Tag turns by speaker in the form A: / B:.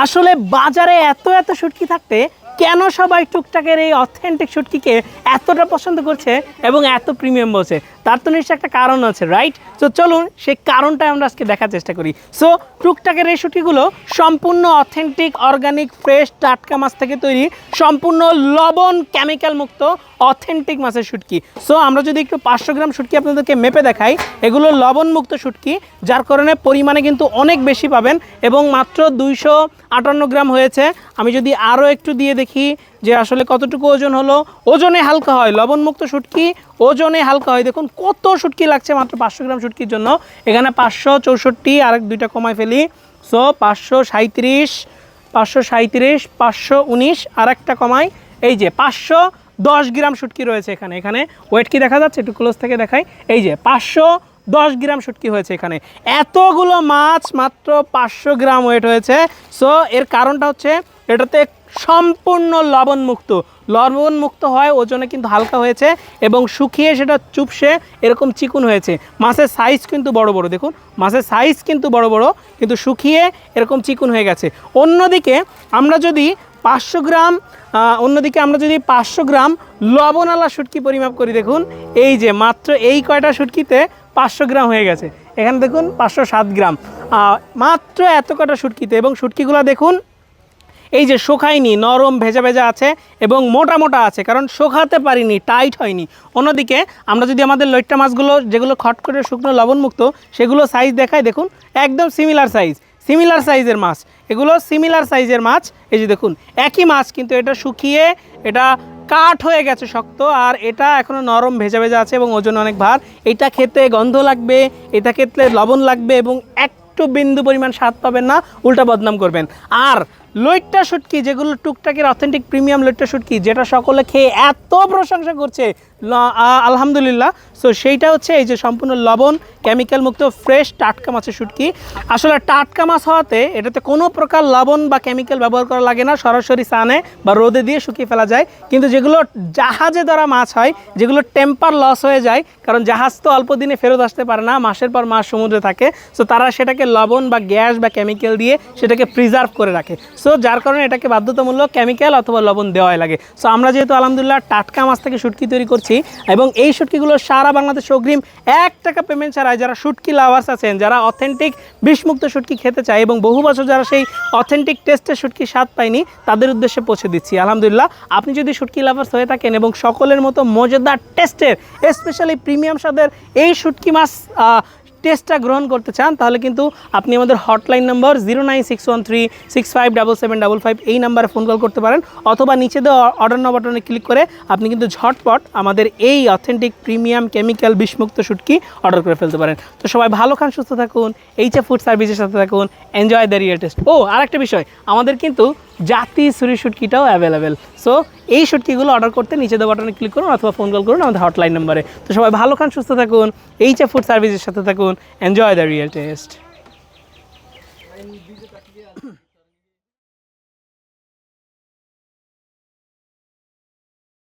A: আসলে বাজারে এত এত সুটকি থাকতে কেন সবাই টুকটাকের এই অথেন্টিক শুটকিকে এতটা পছন্দ করছে এবং এত প্রিমিয়াম বলছে? তার তো নিশ্চয়ই একটা কারণ আছে রাইট তো চলুন সেই কারণটা আমরা আজকে দেখার চেষ্টা করি। সো টুকটাকের এই শুটকিগুলো সম্পূর্ণ অথেন্টিক অর্গানিক ফ্রেশ টাটকা মাছ থেকে তৈরি, সম্পূর্ণ লবণ কেমিক্যাল মুক্ত অথেন্টিক মাছের শুটকি। সো আমরা যদি একটু পাঁচশো গ্রাম শুটকি আপনাদেরকে মেপে দেখাই, এগুলো লবণমুক্ত শুটকি, যার কারণে পরিমাণে কিন্তু অনেক বেশি পাবেন এবং মাত্র দুইশো আটান্ন গ্রাম হয়েছে। আমি যদি আরও একটু দিয়ে দেখি যে আসলে কতটুকু ওজন হলো। ওজনে হালকা হয়, লবণমুক্ত শুটকি, ওজনে হালকা হয়। দেখুন কত শুটকি লাগছে মাত্র পাঁচশো গ্রাম শুটকির জন্য। এখানে পাঁচশো চৌষট্টি আর দুইটা কমায় ফেলি। সো পাঁচশো সাঁত্রিশ পাঁচশো সাঁত্রিশ পাঁচশো উনিশ আর একটা কমাই। এই যে পাঁচশো দশ গ্রাম শুটকি রয়েছে এখানে। এখানে ওয়েট কি দেখা যাচ্ছে? একটু ক্লোজ থেকে দেখাই। এই যে পাঁচশো দশ গ্রাম শুটকি হয়েছে এখানে। এতগুলো মাছ মাত্র পাঁচশো গ্রাম ওয়েট হয়েছে। সো এর কারণটা হচ্ছে এটাতে সম্পূর্ণ লবণমুক্ত। লবণমুক্ত হয়, ওজনে কিন্তু হালকা হয়েছে এবং শুকিয়ে সেটা চুপসে এরকম চিকুন হয়েছে। মাছের সাইজ কিন্তু বড় বড়, দেখুন। মাছের সাইজ কিন্তু বড় বড়, কিন্তু শুকিয়ে এরকম চিকুন হয়ে গেছে। অন্যদিকে আমরা যদি পাঁচশো গ্রাম অন্যদিকে আমরা যদি পাঁচশো গ্রাম লবণালা শুটকি পরিমাপ করি, দেখুন। এই যে মাত্র এই কয়টা শুটকিতে পাঁচশো গ্রাম হয়ে গেছে। এখানে দেখুন, পাঁচশো সাত গ্রাম। মাত্র এত কটা শুটকিতে এবং শুটকিগুলো দেখুন এই যে শোকায়নি, নরম ভেজা ভেজা আছে এবং মোটা মোটা আছে, কারণ শোকাতে পারিনি টাইট হয়নি। অন্যদিকে আমরা যদি আমাদের লইট্টা মাছগুলো, যেগুলো খট করে শুকনো লবণমুক্ত, সেগুলো সাইজ দেখায় দেখুন, একদম সিমিলার সাইজ সিমিলার সাইজের মাছ। এগুলো সিমিলার সাইজের মাছ। এই যে দেখুন, একই মাছ, কিন্তু এটা শুকিয়ে, এটা কাঠ হয়ে গেছে শক্ত, আর এটা এখনও নরম ভেজা ভেজা আছে এবং ওজন অনেক ভার। এটা খেতে গন্ধ লাগবে, এটা খেতে লবণ লাগবে এবং একটু বিন্দু পরিমাণ স্বাদ পাবেন না, উল্টা বদনাম করবেন। আর লইট্টা শুটকি যেগুলো টুকটাকের অথেন্টিক প্রিমিয়াম লইট্টা শুটকি যেটা সকলে খেয়ে এত প্রশংসা করছে। আলহামদুলিল্লাহ। সো সেইটা হচ্ছে এই যে সম্পূর্ণ লবণ কেমিক্যাল মুক্ত ফ্রেশ টাটকা মাছের শুটকি আসলে টাটকা মাছ হওয়াতে এটাতে কোনো প্রকার লবণ বা কেমিক্যাল ব্যবহার করা লাগে না, সরাসরি সানে বা রোদে দিয়ে শুকিয়ে ফেলা যায়। কিন্তু যেগুলো জাহাজে দ্বারা মাছ হয়, যেগুলো টেম্পার লস হয়ে যায়, কারণ জাহাজ তো অল্প দিনে ফেরত আসতে পারে না, মাসের পর মাস সমুদ্রে থাকে। সো তারা সেটাকে লবণ বা গ্যাস বা কেমিক্যাল দিয়ে সেটাকে প্রিজার্ভ করে রাখে। সো যার কারণে এটাকে বাধ্যতামূলক কেমিক্যাল অথবা লবণ দেওয়াই লাগে। সো আমরা যেহেতু আলহামদুলিল্লাহ টাটকা মাছ থেকে শুটকি তৈরি করছি এবং এই শুটকিগুলো সারা বাংলাদেশ অগ্রিম এক টাকা পেমেন্ট ছাড়াই যারা শুটকি লাভার্স আছেন, যারা অথেন্টিক বিষমুক্ত শুটকি খেতে চায় এবং বহু বছর যারা সেই অথেন্টিক টেস্টের শুটকি স্বাদ পায়নি, তাদের উদ্দেশ্যে পৌঁছে দিচ্ছি। আলহামদুলিল্লাহ, আপনি যদি শুটকি লাভার্স হয়ে থাকেন এবং সকলের মতো মজাদার টেস্টের স্পেশালি প্রিমিয়াম স্বাদের এই শুটকি মাছ টেস্টটা গ্রহণ করতে চান, তাহলে কিন্তু আপনি আমাদের hotline number zero nine six one six five double seven double five এই নাম্বারে ফোন কল করতে পারেন, অথবা নিচে দেওয়া অর্ডার নাও বাটনে ক্লিক করে আপনি কিন্তু ঝটপট আমাদের এই অথেন্টিক প্রিমিয়াম কেমিক্যাল বিষমুক্ত শুটকি অর্ডার করে ফেলতে পারেন। তো সবাই ভালো খান, সুস্থ থাকুন এইচএ ফুড সার্ভিসের সাথে থাকুন এনজয় দ্য রিয়েল টেস্ট ও, আরেকটা বিষয়, আমাদের কিন্তু জাতি সুরি শুটকিটাও অ্যাভেলেবেল সো এই শুটকিগুলো অর্ডার করতে নিচে দেওয়া বাটনে ক্লিক করুন অথবা ফোন কল করুন আমাদের হটলাইন নাম্বারে তো সবাই ভালো খান, সুস্থ থাকুন এইচএ ফুড সার্ভিসের সাথে থাকুন এনজয় দ্য রিয়েল টেস্ট